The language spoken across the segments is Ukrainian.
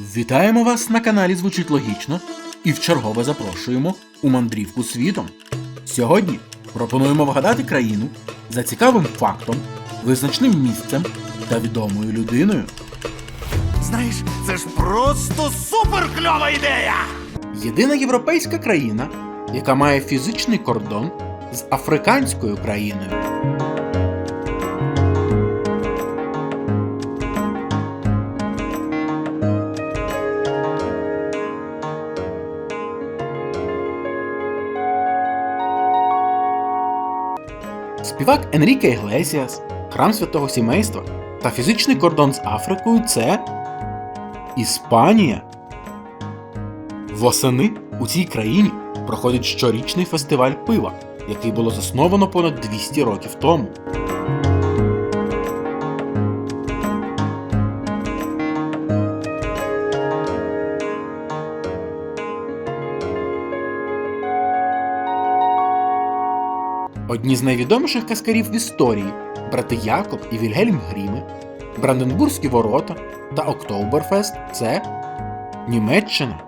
Вітаємо вас на каналі Звучить Логічно і вчергове запрошуємо у мандрівку світом. Сьогодні пропонуємо вгадати країну за цікавим фактом, визначним місцем та відомою людиною. Знаєш, це ж просто супер кльова ідея! Єдина європейська країна, яка має фізичний кордон з африканською країною. Співак Енріке Іглесіас, храм святого сімейства та фізичний кордон з Африкою це Іспанія. Восени у цій країні проходить щорічний фестиваль пива, який було засновано понад 200 років тому. Одні з найвідоміших каскарів в історії брати Якоб і Вільгельм Гріми, Бранденбурзькі ворота та Октоберфест це Німеччина.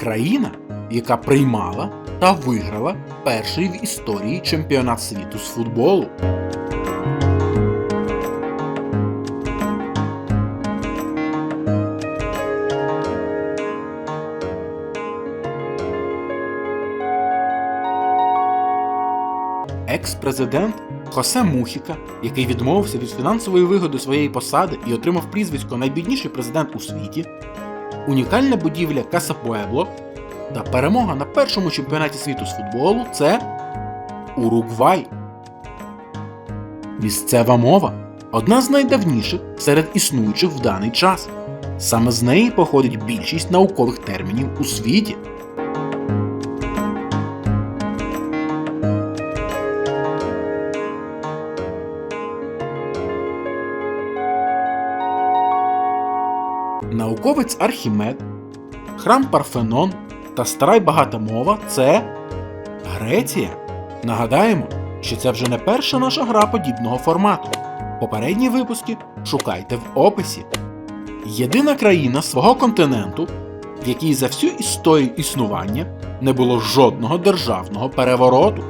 Країна, яка приймала та виграла перший в історії чемпіонат світу з футболу. Екс-президент Хосе Мухіка, який відмовився від фінансової вигоди своєї посади і отримав прізвисько найбідніший президент у світі, унікальна будівля Каса Пуебло та перемога на першому чемпіонаті світу з футболу це Уругвай. Місцева мова одна з найдавніших серед існуючих в даний час. Саме з неї походить більшість наукових термінів у світі. Науковець Архімед, храм Парфенон та стара й багата мова це Греція. Нагадаємо, що це вже не перша наша гра подібного формату. Попередні випуски шукайте в описі. Єдина країна свого континенту, в якій за всю історію існування не було жодного державного перевороту.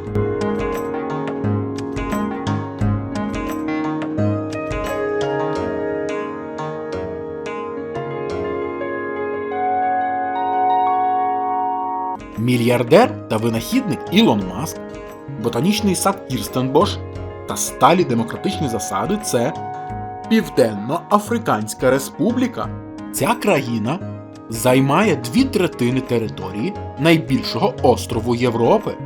Мільярдер та винахідник Ілон Маск, ботанічний сад Кірстенбош та сталі демократичні засади це Південно-Африканська Республіка. Ця країна займає дві третини території найбільшого острову Європи.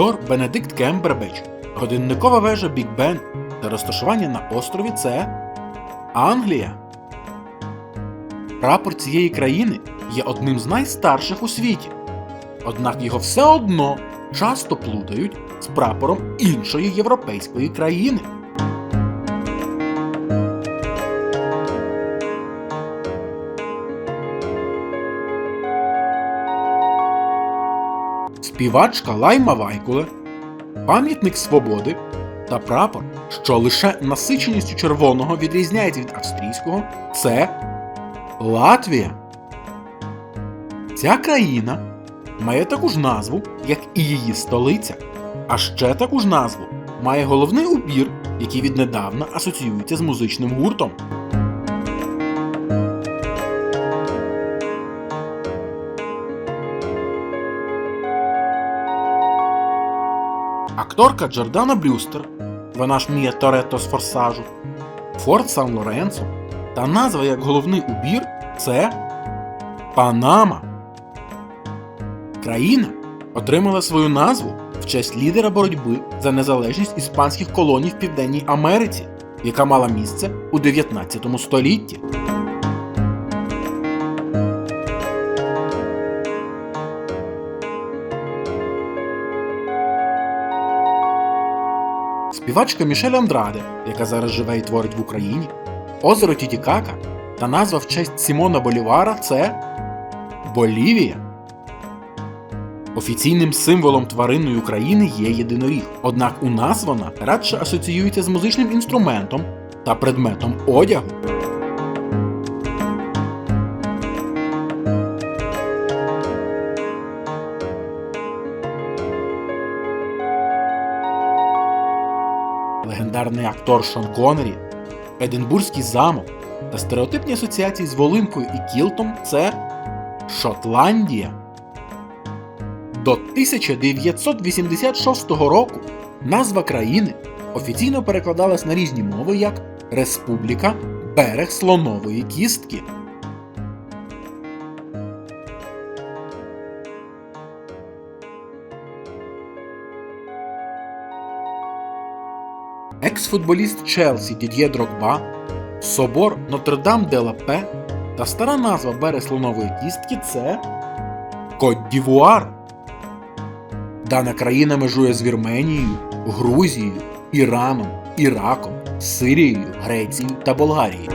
Актор Бенедикт Кембербеч, годинникова вежа Біг Бен та розташування на острові це Англія. Прапор цієї країни є одним з найстарших у світі. Однак його все одно часто плутають з прапором іншої європейської країни. Співачка Лайма Вайкуле, пам'ятник свободи та прапор, що лише насиченістю червоного відрізняється від австрійського, це Латвія. Ця країна має таку ж назву, як і її столиця. А ще таку ж назву має головний убір, який віднедавна асоціюється з музичним гуртом. Акторка Джордана Брюстер, вона ж Мія Торетто з форсажу, Форт Сан Лоренцо та назва як головний убір це Панама. Країна отримала свою назву в честь лідера боротьби за незалежність іспанських колоній в Південній Америці, яка мала місце у 19 столітті. Співачка Мішель Андраде, яка зараз живе і творить в Україні, озеро Тітікака та назва в честь Сімона Болівара це Болівія. Офіційним символом тваринної України є єдиноріг, однак у нас вона радше асоціюється з музичним інструментом та предметом одягу. Легендарний актор Шон Коннері, Единбурзький замок та стереотипні асоціації з Волинкою і Кілтом це Шотландія. До 1986 року назва країни офіційно перекладалась на різні мови як Республіка Берег Слонової Кістки. Екс-футболіст Челсі Дід'є Дрогба, собор Нотр-Дам де ла Пе та стара назва Береслонової кістки це Кот-Дівуар. Дана країна межує з Вірменією, Грузією, Іраном, Іраком, Сирією, Грецією та Болгарією.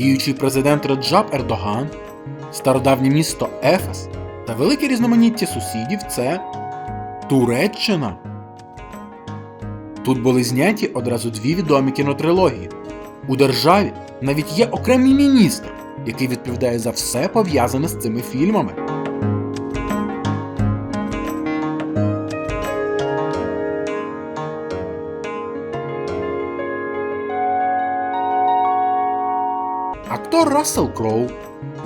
Діючий президент Реджаб Ердоган, стародавнє місто Ефес та велике різноманіття сусідів це Туреччина. Тут були зняті одразу дві відомі кінотрилогії. У державі навіть є окремий міністр, який відповідає за все пов'язане з цими фільмами. Актор Рассел Кроу,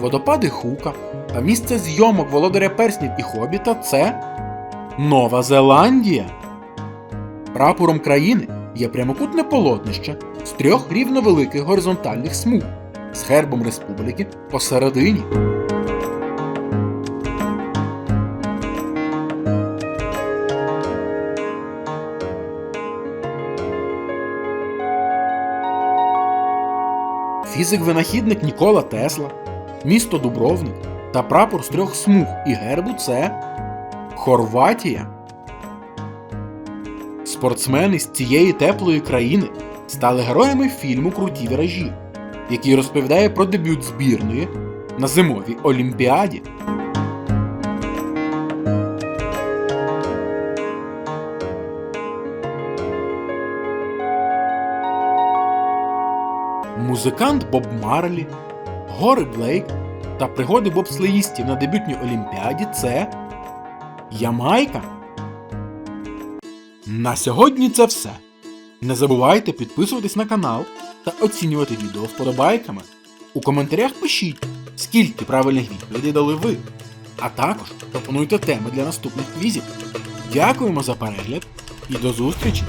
водопади Хука та місце зйомок володаря перснів і Хобіта це Нова Зеландія. Прапором країни є прямокутне полотнище з трьох рівновеликих горизонтальних смуг з гербом республіки посередині. Фізик-винахідник Нікола Тесла, місто Дубровник та прапор з трьох смуг і гербу це Хорватія. Спортсмени з цієї теплої країни стали героями фільму Круті віражі, який розповідає про дебют збірної на зимовій олімпіаді. Музикант Боб Марлі, Гори Блейк та пригоди бобслеїстів на дебютній олімпіаді це Ямайка. На сьогодні це все. Не забувайте підписуватись на канал та оцінювати відео вподобайками. У коментарях пишіть, скільки правильних відповідей дали ви. А також пропонуйте теми для наступних квізів. Дякуємо за перегляд і до зустрічі!